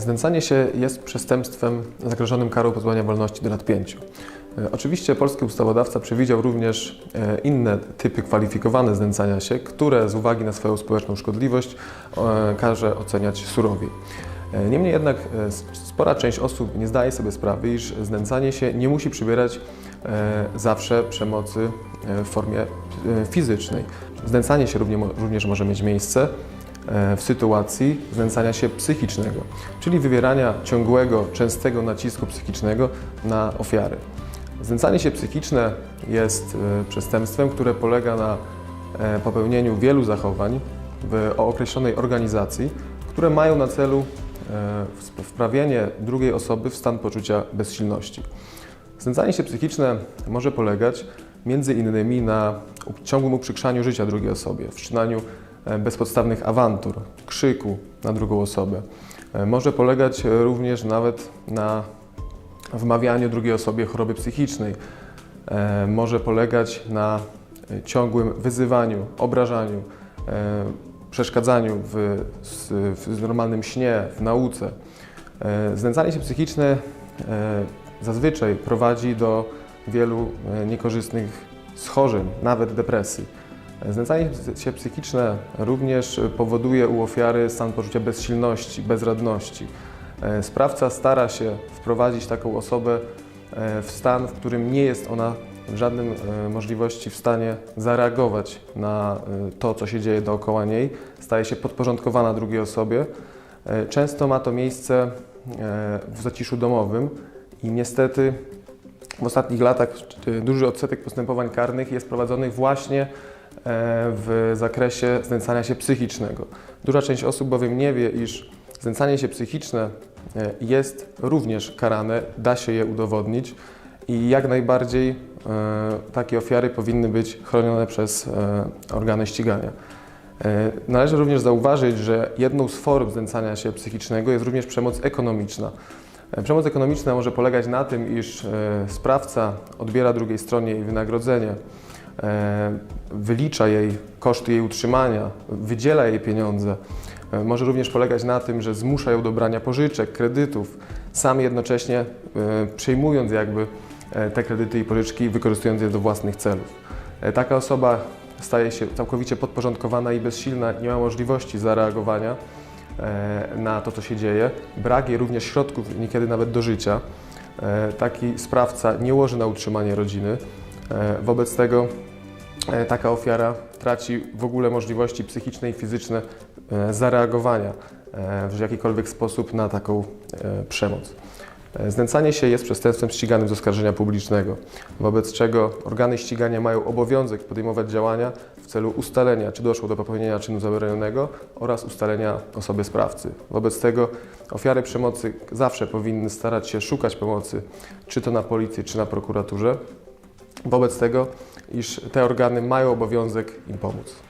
Znęcanie się jest przestępstwem zagrożonym karą pozbawienia wolności do lat 5. Oczywiście polski ustawodawca przewidział również e, inne typy kwalifikowane znęcania się, które z uwagi na swoją społeczną szkodliwość e, każe oceniać surowiej. E, Niemniej jednak e, spora część osób nie zdaje sobie sprawy, iż znęcanie się nie musi przybierać e, zawsze przemocy e, w formie e, fizycznej. Znęcanie się również może mieć miejsce e, w sytuacji znęcania się psychicznego, czyli wywierania ciągłego, częstego nacisku psychicznego na ofiary. Znęcanie się psychiczne jest e, przestępstwem, które polega na e, popełnieniu wielu zachowań w określonej organizacji, które mają na celu e, wprawienie drugiej osoby w stan poczucia bezsilności. Znęcanie się psychiczne może polegać między innymi na ciągłym uprzykrzaniu życia drugiej osobie, wszczynaniu e, bezpodstawnych awantur, krzyku na drugą osobę. E, Może polegać e, również nawet na wmawianiu drugiej osobie choroby psychicznej. E, Może polegać na e, ciągłym wyzywaniu, obrażaniu, e, przeszkadzaniu w, w normalnym śnie, w nauce. E, Znęcanie się psychiczne e, zazwyczaj prowadzi do wielu e, niekorzystnych schorzeń, nawet depresji. Znęcanie się psychiczne również powoduje u ofiary stan poczucia bezsilności, bezradności. E, Sprawca stara się wprowadzić taką osobę e, w stan, w którym nie jest ona w żadnym e, możliwości w stanie zareagować na to, co się dzieje dookoła niej. Staje się podporządkowana drugiej osobie. Często ma to miejsce w zaciszu domowym i niestety w ostatnich latach duży odsetek postępowań karnych jest prowadzonych właśnie w zakresie znęcania się psychicznego. Duża część osób bowiem nie wie, iż znęcanie się psychiczne e, jest również karane, da się je udowodnić i jak najbardziej e, takie ofiary powinny być chronione przez e, organy ścigania. E, Należy również zauważyć, że jedną z form znęcania się psychicznego jest również przemoc ekonomiczna. E, Przemoc ekonomiczna może polegać na tym, iż e, sprawca odbiera drugiej stronie jej wynagrodzenie, e, wylicza jej koszty jej utrzymania, wydziela jej pieniądze. E, Może również polegać na tym, że zmusza ją do brania pożyczek, kredytów, sam jednocześnie e, przejmując jakby e, te kredyty i pożyczki, wykorzystując je do własnych celów. E, Taka osoba staje się całkowicie podporządkowana i bezsilna, nie ma możliwości zareagowania e, na to, co się dzieje. Brak jej również środków, niekiedy nawet do życia. E, Taki sprawca nie łoży na utrzymanie rodziny. E, Wobec tego e, taka ofiara traci w ogóle możliwości psychiczne i fizyczne e, zareagowania w jakikolwiek sposób na taką przemoc. Znęcanie się jest przestępstwem ściganym z oskarżenia publicznego, wobec czego organy ścigania mają obowiązek podejmować działania w celu ustalenia, czy doszło do popełnienia czynu zabronionego oraz ustalenia osoby sprawcy. Wobec tego ofiary przemocy zawsze powinny starać się szukać pomocy, czy to na policji, czy na prokuraturze, wobec tego, iż te organy mają obowiązek im pomóc.